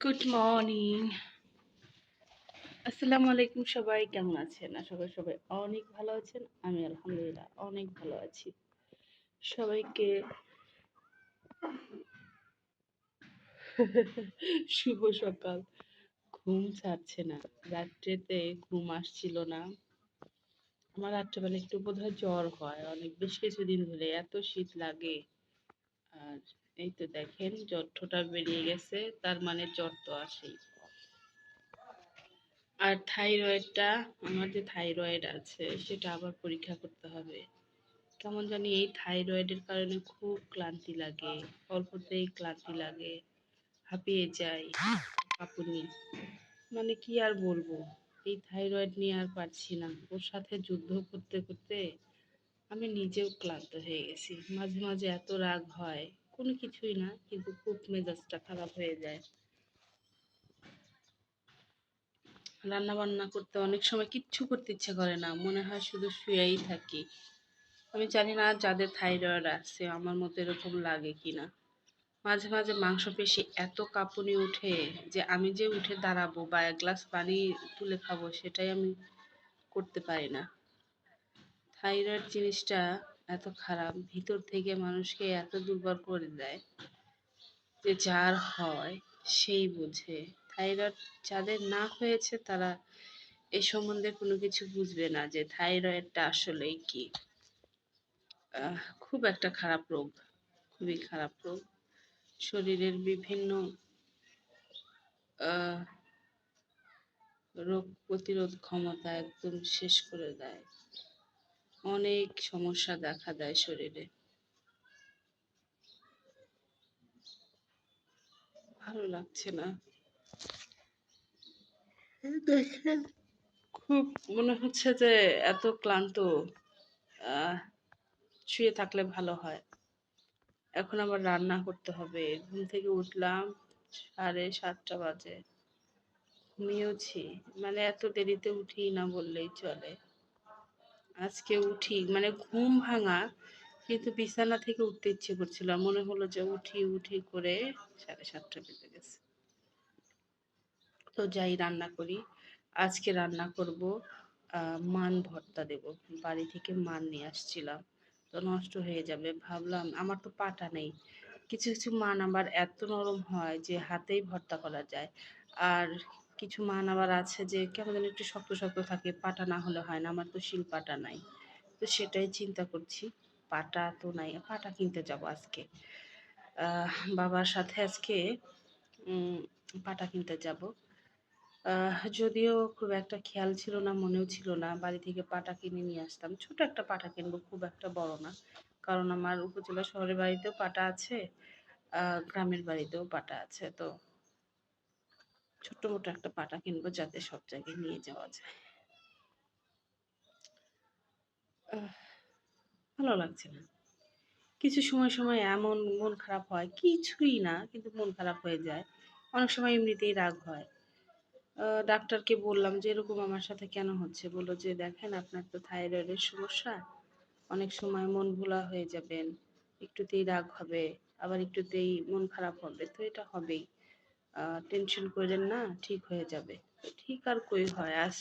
Good morning আসসালামু আলাইকুম সবাই, কেমন আছেন? আশা করি সবাই অনেক ভালো আছেন। আমি আলহামদুলিল্লাহ অনেক ভালো আছি। সবাইকে শুভ সকাল। ঘুম ছাড়ছে না। রাত্রেতে ঘুম আসছিল না। আমার রাত্রেবেলা একটু বোধহয় জ্বর হয়। অনেক বেশ কিছুদিন ধরে এত শীত লাগে। আর এই তো দেখেন জ্বর ঠোঁটা বেরিয়ে গেছে, তার মানে জ্বর তো আসেই। আর থাইরয়েডটা, আমার যে থাইরয়েড আছে, সেটা আবার পরীক্ষা করতে হবে। কেমন জানি এই থাইরয়েডের কারণে খুব ক্লান্তি লাগে, অল্পতেই ক্লান্তি লাগে, হাঁপিয়ে যাই, কাঁপুনি। মানে কি আর বলব, এই থাইরয়েড নিয়ে আর পারছি না। ওর সাথে যুদ্ধ করতে করতে আমি নিজেও ক্লান্ত হয়ে গেছি। মাঝে মাঝে এত রাগ হয় কোনো কিছুই না, কিন্তু খুব মেজাজটা খারাপ হয়ে যায়। রান্না বান্না করতে অনেক সময় কিচ্ছু করতে ইচ্ছে করে না, মনে হয় শুধু শুয়েই থাকি। আমি জানি না যাদের থাইরয়েড আছে, আমার মতো এরকম লাগে কি না। মাঝে মাঝে মাংসপেশি এত কাঁপুনি ওঠে যে আমি যে উঠে দাঁড়াবো বা এক গ্লাস পানি তুলে খাব, সেটাই আমি করতে পারি না। থাইরয়েড জিনিসটা এত খারাপ। ভিতর থেকে মানুষকে এত দুর্বল করে দেয় যে যার হয় সেই বোঝে। থাইরয়েড যাদের না হয়েছে তারা এই সম্বন্ধে কোনো কিছু বুঝবে না যে থাইরয়েডটা আসলেই কি। খুব একটা খারাপ রোগ, খুবই খারাপ রোগ। শরীরের বিভিন্ন রোগ প্রতিরোধ ক্ষমতা একদম শেষ করে দেয়। অনেক সমস্যা দেখা দেয় শরীরে। ভালো লাগছে না। দেখেন। খুব মনে হচ্ছে যে এত ক্লান্ত আহ, শুয়ে থাকলে ভালো হয়। এখন আবার রান্না করতে হবে। ঘুম থেকে উঠলাম সাড়ে সাতটা বাজে। ঘুমিয়েওছি। মানে এত দেরিতে উঠি না বললেই চলে। আজকে উঠি মানে ঘুম ভাঙা, কিন্তু বিছানা থেকে উঠতে ইচ্ছে করছিল মনে হলো যে উঠি উঠি করে সাড়ে সাতটা বেজে গেছে। তো যাই রান্না করি। আজকে রান্না করব মান ভর্তা দেব। বাড়ি থেকে মান নিয়ে আসছিলাম। তো নষ্ট হয়ে যাবে। ভাবলাম আমার তো পাটা নেই। কিছু কিছু মান আবার এত নরম হয় যে হাতেই ভর্তা করা যায়। আর কিছু মান আবার আছে যে কেমন যেন একটু শক্ত শক্ত থাকে, পাটা না হলে হয় না, আমার তো শিল পাটা নাই। তো সেটাই চিন্তা করছি, পাটা তো নাই, পাটা কিনতে যাব আজকে। বাবার সাথে আজকে পাটা কিনতে যাব। যদিও খুব একটা খেয়াল ছিল না, মনেও ছিল না, বাড়ি থেকে পাটা কিনে নিয়ে আসতাম। ছোট একটা পাটা কিনবো খুব একটা বড় না, কারণ আমার উপজেলা শহরের বাড়িতেও পাটা আছে গ্রামের বাড়িতেও পাটা আছে, তো ছোট্ট মোটো একটা পাটা কিনবো যাতে সব জায়গায় নিয়ে যাওয়া যায়। ভালো লাগছে না। কিছু সময় সময় এমন মন খারাপ হয়, কিছুই না, কিন্তু মন খারাপ হয়ে যায়। অনেক সময় এমনিতেই রাগ হয়। ডাক্তারকে বললাম যে, এরকম আমার সাথে কেন হচ্ছে? বলল যে, দেখেন, আপনার তো থাইরয়েডের সমস্যা। অনেক সময় মন ভোলা হয়ে যাবেন, একটুতেই রাগ হবে, আবার একটুতেই মন খারাপ হবে। তো এটা হবেই। টেনশন করেন না, ঠিক হয়ে যাবে। ঠিক আর কই হয়, আজ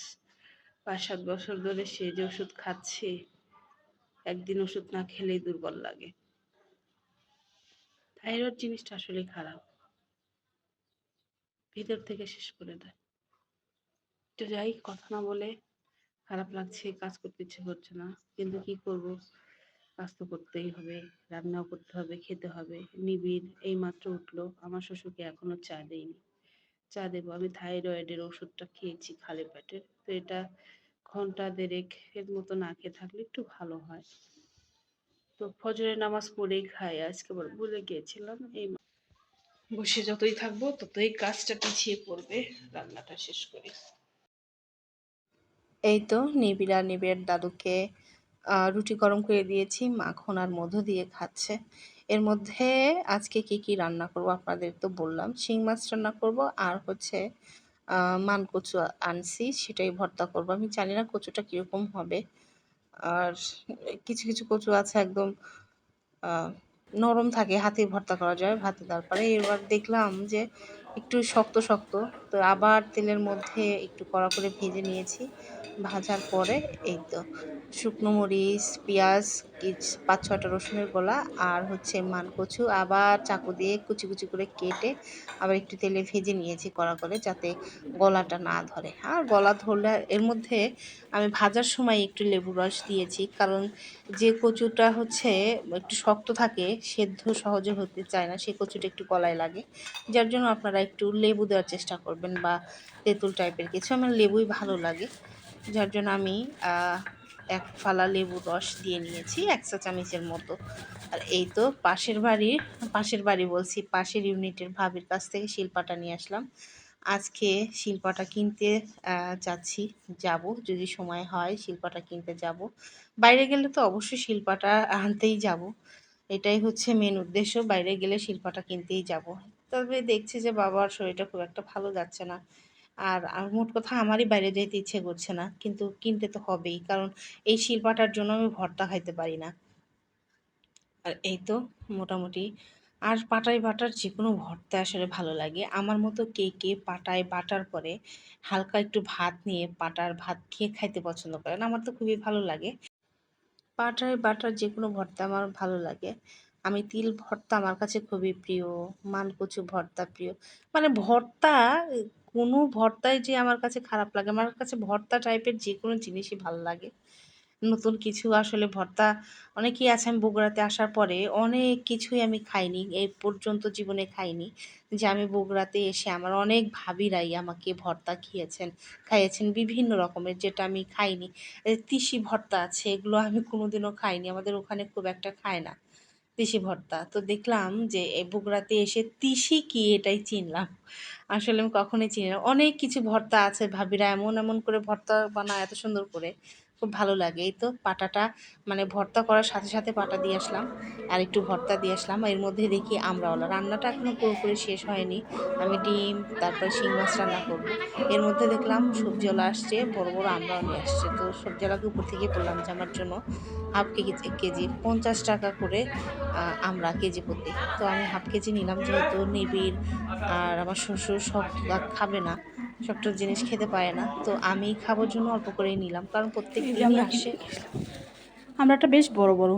পাঁচ সাত বছর ধরে সে যে ওষুধ খাচ্ছি, একদিন ওষুধ না খেলেই দুর্বল লাগে। থাইরয়েড জিনিসটা আসলে খারাপ। ভিতর থেকে শেষ করে দেয়। তো যাই, কথা না বলে খারাপ লাগছে, কাজ করতে ইচ্ছে করছে না, কিন্তু কি করব? কাজ তো করতেই হবে, রান্নাও করতে হবে, খেতে হবে। নিবিড় এই মাত্র উঠল, আমার শ্বশুরকে এখনও চা দেইনি। চা দেবো, আমি থাইরয়েডের ওষুধটা খেয়েছি খালি পেটের তো এটা ঘণ্টা দেড়েক এর মতো না খেয়ে থাকলে একটু ভালো হয়। তো ফজরের নামাজ পড়েই খাই, আজকে ভুলে গিয়েছিলাম এই বসে যতই থাকব, ততই কাজটা পিছিয়ে পড়বে, রান্নাটা শেষ করি। এই তো নিবিড়া নিবিড়ের দাদুকে রুটি গরম করে দিয়েছি, মাখন আর মধু দিয়ে খাচ্ছে। এর মধ্যে আজকে কি কি রান্না করব আপনাদের তো বললাম। শিং মাছ রান্না করব আর হচ্ছে মান কচু আনছি, সেটাই ভর্তা করব। আমি জানি না কচুটা কীরকম হবে। আর কিছু কিছু কচু আছে একদম নরম থাকে, হাতে ভর্তা করা যায়, ভাতে তারপরে এবার দেখলাম যে একটু শক্ত শক্ত। তো আবার তেলের মধ্যে একটু কড়া করে ভেজে নিয়েছি। ভাজার পরে এই তো শুকনো মরিচ, পেঁয়াজ পাঁচ ছটা রসুনের গোলা আর হচ্ছে মানকচু, আবার চাকু দিয়ে কুচি কুচি করে কেটে আবার একটু তেলে ভেজে নিয়েছি কড়া করে যাতে গলাটা না ধরে। আর গলা ধরলে এর মধ্যে আমি ভাজার সময় একটু লেবু রস দিয়েছি কারণ যে কচুটা হচ্ছে একটু শক্ত থাকে, সেদ্ধ সহজে হতে চায় না সেই কচুটা একটু গলায় লাগে। যার জন্য আপনারা একটু লেবু দেওয়ার চেষ্টা করবেন বা তেঁতুল টাইপের কিছু, আমার লেবুই ভালো লাগে। যার জন্য আমি এক ফালা লেবুর রস দিয়ে নিয়েছি, এক চা চামচের মতো। আর এই তো পাশের বাড়ির পাশের বাড়ি বলছি, পাশের ইউনিটের ভাবির কাছ থেকে শিল্পাটা নিয়ে আসলাম। আজকে শিল্পাটা কিনতে যাচ্ছি, যাব। যদি সময় হয় শিল্পাটা কিনতে যাব। বাইরে গেলে তো অবশ্যই শিল্পাটা আনতেই যাব। এটাই হচ্ছে মেন উদ্দেশ্য, বাইরে গেলে শিল্পাটা কিনতেই যাব। তবে দেখছি যে বাবার শরীরটা খুব একটা ভালো যাচ্ছে না। আর মোট কথা আমারই বাইরে যেতে ইচ্ছে করছে না। কিন্তু কিনতে তো হবেই, কারণ এই শিল্পাটার জন্য আমি ভর্তা খাইতে পারি না। আর এই তো মোটামুটি, আর পাটায় বাটার যে কোনো ভর্তা আসলে ভালো লাগে। আমার মতো কে কে পাটায় বাটার পরে হালকা একটু ভাত নিয়ে পাটার ভাত খেয়ে খাইতে পছন্দ করেন, আমার তো খুবই ভালো লাগে। পাটায় বাটার যে কোনো ভর্তা আমার ভালো লাগে। আমি তিল ভর্তা আমার কাছে খুবই প্রিয়, মানকচু ভর্তা প্রিয়। মানে ভর্তা কোনো ভর্তাই যে আমার কাছে খারাপ লাগে, আমার কাছে ভর্তা টাইপের যে কোনো জিনিসই ভালো লাগে। নতুন কিছু আসলে ভর্তা, অনেকেই আছে আমি বগুড়াতে আসার পরে অনেক কিছুই আমি খাইনি এই পর্যন্ত জীবনে খাইনি। যে আমি বগুড়াতে এসে আমার অনেক ভাবিরাই আমাকে ভর্তা খেয়েছেন, খাইয়েছেন বিভিন্ন রকমের যেটা আমি খাইনি। তিসি ভর্তা আছে, এগুলো আমি কোনোদিনও খাইনি, আমাদের ওখানে খুব একটা খায় না। তিসি ভর্তা। তো দেখলাম যে এই বগুড়াতে এসে তিসি কি এটাই চিনলাম। আসলে আমি কখনোই চিনি না। অনেক কিছু ভর্তা আছে ভাবিরা, এমন এমন করে ভর্তা বানায় এত সুন্দর করে। খুব ভালো লাগে। এই তো পাটাটা মানে ভর্তা করার সাথে সাথে পাটা দিয়ে আসলাম আর একটু ভর্তা দিয়ে আসলাম। এর মধ্যে দেখি আমরাওলা রান্নাটা এখনও পুরোপুরি শেষ হয়নি। আমি ডিম, তারপর শিং মাছ রান্না করব। এর মধ্যে দেখলাম সবজিওয়ালা আসছে, বড় বড় আমরাও আসছে। তো সবজিওয়ালাকে উপর থেকে বললাম যে আমার জন্য হাফ কেজি কেজি, পঞ্চাশ টাকা করে আমরা কেজি প্রতি তো আমি হাফ কেজি নিলাম যেহেতু নিবিড় আর আমার শ্বশুর সব খাবে না। সবটা জিনিস খেতে পারে না। তো আমি খাবার জন্য অল্প করেই নিলাম কারণ প্রত্যেক দিনই আসে। আমরা একটা বেশ বড় বড়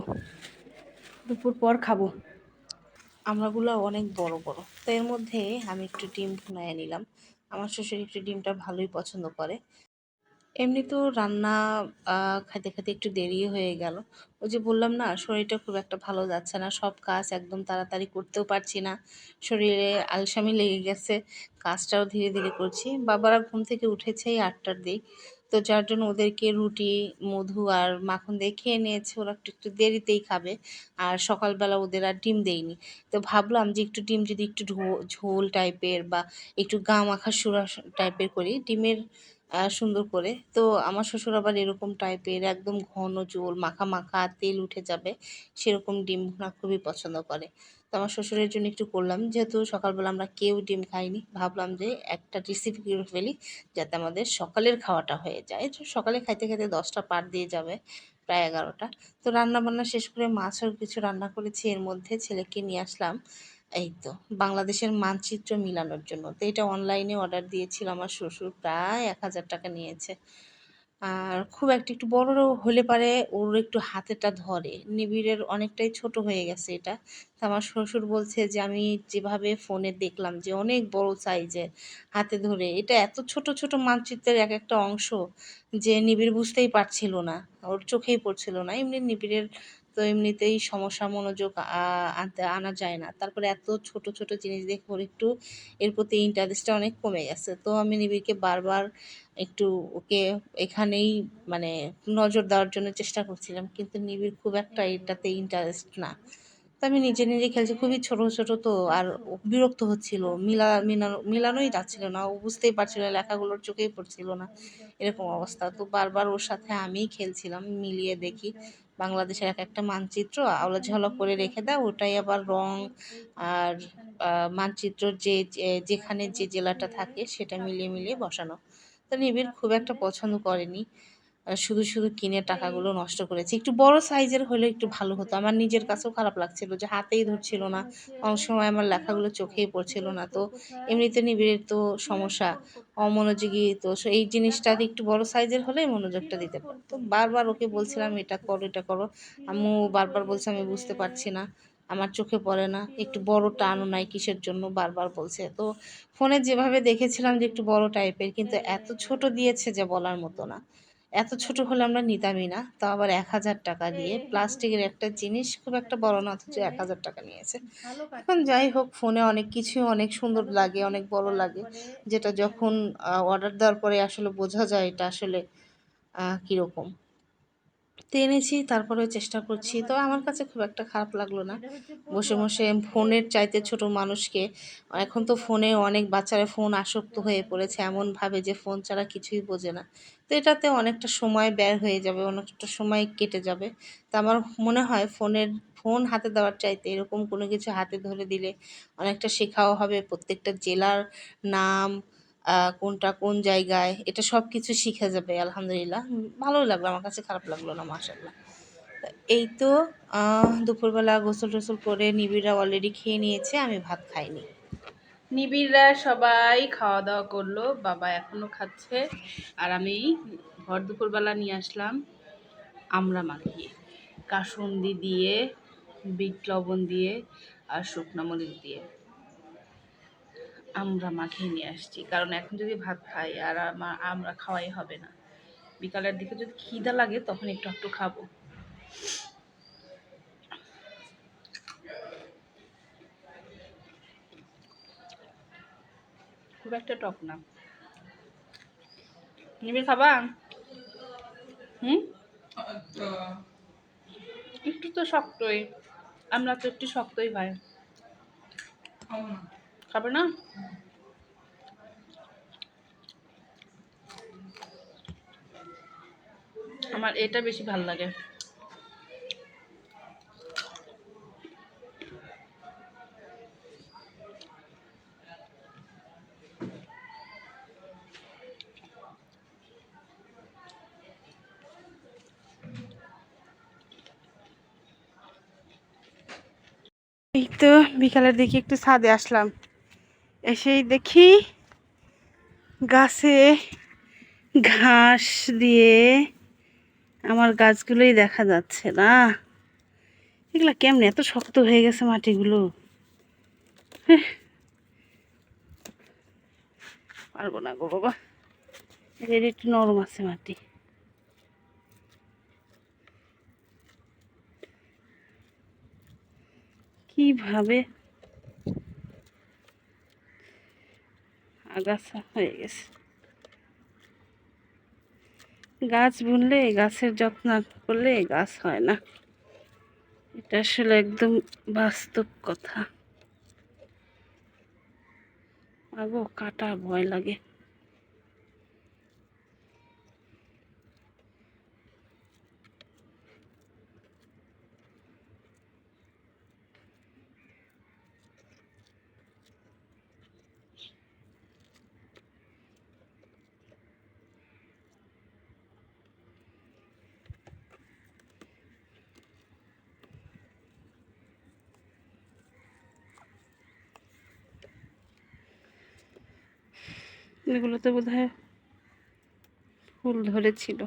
দুপুর পর খাব। আমরাগুলো অনেক বড় বড়। তো এর মধ্যে আমি একটু ডিম ভুনায় নিলাম। আমার শ্বশুর একটু ডিমটা ভালোই পছন্দ করে। এমনি তো রান্না খাইতে খাইতে একটু দেরি হয়ে গেল। ওই যে বললাম না, শরীরটা খুব একটা ভালো যাচ্ছে না, সব কাজ একদম তাড়াতাড়ি করতেও পারছি না। শরীরে আলসামি লেগে গেছে, কাজটাও ধীরে ধীরে করছি। বাবারা ঘুম থেকে উঠেছে এই আটটার দিক, তো যার জন্য ওদেরকে রুটি, মধু আর মাখন দিয়ে খেয়ে নিয়েছে। ওরা একটু একটু দেরিতেই খাবে, আর সকালবেলা ওদের আর ডিম দেয়নি। তো ভাবলাম যে একটু ডিম যদি একটু ঝোল টাইপের বা একটু গা মাখা সুরা টাইপের করি, ডিমের সুন্দর করে। তো আমার শ্বশুর আবার এরকম টাইপের একদম ঘন ঝোল মাখা মাখা তেল উঠে যাবে, সেরকম ডিম ভুনা খুবই পছন্দ করে। তো আমার শ্বশুরের জন্য একটু করলাম, যেহেতু সকালবেলা আমরা কেউ ডিম খাইনি, ভাবলাম যে একটা রেসিপি করে ফেলি, যাতে আমাদের সকালের খাওয়াটা হয়ে যায়। তো সকালে খাইতে খাইতে দশটা পার দিয়ে যাবে, প্রায় এগারোটা। তো রান্না বান্না শেষ করে মাছও কিছু রান্না করেছি, এর মধ্যে ছেলেকে নিয়ে আসলাম। এই তো বাংলাদেশের মানচিত্র মিলানোর জন্য। তো এটা অনলাইনে অর্ডার দিয়েছিল আমার শ্বশুর, প্রায় এক হাজার টাকা নিয়েছে। আর খুব একটা একটু বড় হলে পারে, ওর একটু হাতেটা ধরে। নিবিড়ের অনেকটাই ছোট হয়ে গেছে এটা। তো আমার শ্বশুর বলছে যে, আমি যেভাবে ফোনে দেখলাম যে, অনেক বড় সাইজের হাতে ধরে, এটা এত ছোট ছোট মানচিত্রের এক একটা অংশ যে, নিবিড় বুঝতেই পারছিল না। ওর চোখেই পড়ছিল না। এমনি নিবিড়ের তো এমনিতেই সমস্যা মনোযোগ আনতে আনা যায় না। তারপরে এত ছোট ছোট জিনিস দেখে ওর একটু এর প্রতি ইন্টারেস্টটা অনেক কমে গেছে। তো আমি নিবিড়কে বারবার একটু ওকে এখানেই মানে নজর দেওয়ার জন্য চেষ্টা করছিলাম, কিন্তু নিবিড় খুব একটা এটাতে ইন্টারেস্ট না। তো আমি নিজে নিজে খেলছি, খুবই ছোট ছোট তো, আর বিরক্ত হচ্ছিল। মিলা মিলানো মিলানোই যাচ্ছিল না, ও বুঝতেই পারছিল লেখাগুলোর চোখেই পড়ছিল না, এরকম অবস্থা। তো বারবার ওর সাথে আমিই খেলছিলাম, মিলিয়ে দেখি। বাংলাদেশের এক একটা মানচিত্র আওলা ঝাওলা করে রেখে দাও ওটাই আবার রং আর আহ, মানচিত্রর যে যেখানে যে জেলাটা থাকে সেটা মিলিয়ে মিলিয়ে বসানো। তো নিবিড় খুব একটা পছন্দ করেনি। শুধু শুধু কিনে টাকাগুলো নষ্ট করেছি। একটু বড় সাইজের হলে একটু ভালো হতো। আমার নিজের কাছেও খারাপ লাগছিল যে হাতেই ধরছিল না। অনেক সময় আমার লেখাগুলো চোখেই পড়ছিল না। তো এমনিতে নিবিড়ের তো সমস্যা। অমনোযোগী তো এই জিনিসটা একটু বড় সাইজের হলে মনোযোগটা দিতে পারতো বারবার ওকে বলছিলাম, এটা করো এটা করো। আম্মু বারবার বলছে, আমি বুঝতে পারছি না। আমার চোখে পড়ে না। একটু বড় টানও নাই কিসের জন্য? বারবার বলছে। তো ফোনে যেভাবে দেখেছিলাম যে একটু বড় টাইপের কিন্তু এত ছোট দিয়েছে যে বলার মতো না। এত ছোট হলে আমরা নিতামই না। তা আবার এক হাজার টাকা দিয়ে প্লাস্টিকের একটা জিনিস খুব একটা বড় না অথচ এক হাজার টাকা নিয়েছে। এখন যাই হোক ফোনে অনেক কিছু অনেক সুন্দর লাগে অনেক বড় লাগে। যেটা যখন অর্ডার দেওয়ার পরে আসলে বোঝা যায় এটা আসলে কীরকম। তো এনেছি, তারপরেও চেষ্টা করছি। তো আমার কাছে খুব একটা খারাপ লাগল না। বসে বসে ফোনের চাইতে ছোট মানুষকে, এখন তো ফোনে অনেক বাচ্চারা ফোন আসক্ত হয়ে পড়েছে এমন ভাবে যে ফোন ছাড়া কিছুই বোঝে না। তো এটাতে অনেকটা সময় ব্যয় হয়ে যাবে, অনেকটা সময় কেটে যাবে। তো আমার মনে হয় ফোনের, ফোন হাতে দেওয়ার চাইতে এরকম কোনো কিছু হাতে ধরে দিলে অনেকটা শেখাও হবে। প্রত্যেকটা জেলার নাম কোনটা কোন জায়গায়, এটা সব কিছু শিখে যাবে, আলহামদুলিল্লাহ। ভালোই লাগল, আমার কাছে খারাপ লাগল না মাসাল্লাহ এই তো দুপুরবেলা গোসল টোসল করে নিবিড়রা অলরেডি খেয়ে নিয়েছে, আমি ভাত খাইনি। নিবিড়রা সবাই খাওয়া দাওয়া করল, বাবা এখনও খাচ্ছে, আর আমি ভর দুপুরবেলা নিয়ে আসলাম আমরা মাখিয়ে। কাসুন্দি দিয়ে, বিট লবণ দিয়ে, আর শুকনো মরিচ দিয়ে। আমরা মাখিয়ে নিয়ে আসছি। কারণ এখন যদি ভাত খাই আর আমা- আমরা খাওয়াই হবে না। বিকালের দিকে যদি খিদা লাগে তখন একটু একটু খাব। খুব একটা টক না। নিবি খাবা? হুম? একটু তো শক্তই। আমরা তো একটু শক্তই ভাই। খাবে না? আমার এটা বেশি ভালো লাগে। এই তো বিকালের দিকে একটু ছাদে আসলাম। এসেই দেখি গাছে ঘাস দিয়ে আমার গাছগুলোই দেখা যাচ্ছে না। এগুলা কেমনে এত শক্ত হয়ে গেছে মাটিগুলো। পারব না গো বাবা। এর একটু নরম আছে মাটি। কীভাবে আগাছা হয়ে গেছে। গাছ বুনলে গাছের যত্ন করলে গাছ হয় না। এটা আসলে একদম বাস্তব কথা। আগো, কাটা ভয় লাগে। এগুলোতে বোধ হয় ফুল ধরেছিল।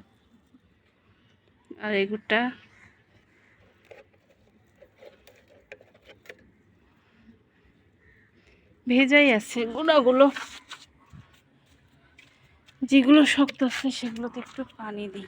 আর এগুটা ভেজাই আছে। গুঁড়াগুলো যেগুলো শক্ত আছে সেগুলোতে একটু পানি দিই।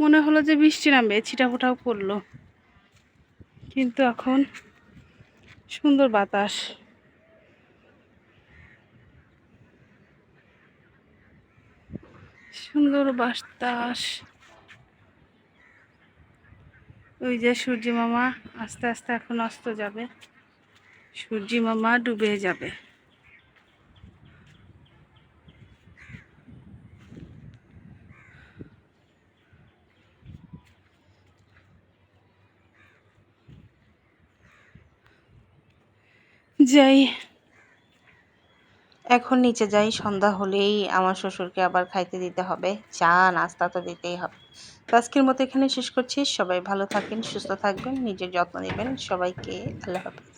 মনে হলো যে বৃষ্টি নামবে, ছিটাফোটাও পড়ল। কিন্তু এখন সুন্দর বাতাস। সুন্দর বাতাস। ওই যে সূর্যি মামা আস্তে আস্তে এখন অস্ত যাবে। সূর্যি মামা ডুবে যাবে। যাই। এখন নিচে যাই, সন্ধ্যা হলেই আমার শ্বশুরকে আবার খাইতে দিতে হবে। চা, নাস্তা তো দিতেই হবে। তো আজকের মতো এখানে শেষ করছি। সবাই ভালো থাকেন, সুস্থ থাকবেন, নিজের যত্ন নেবেন। সবাইকে আল্লাহ হাফিজ।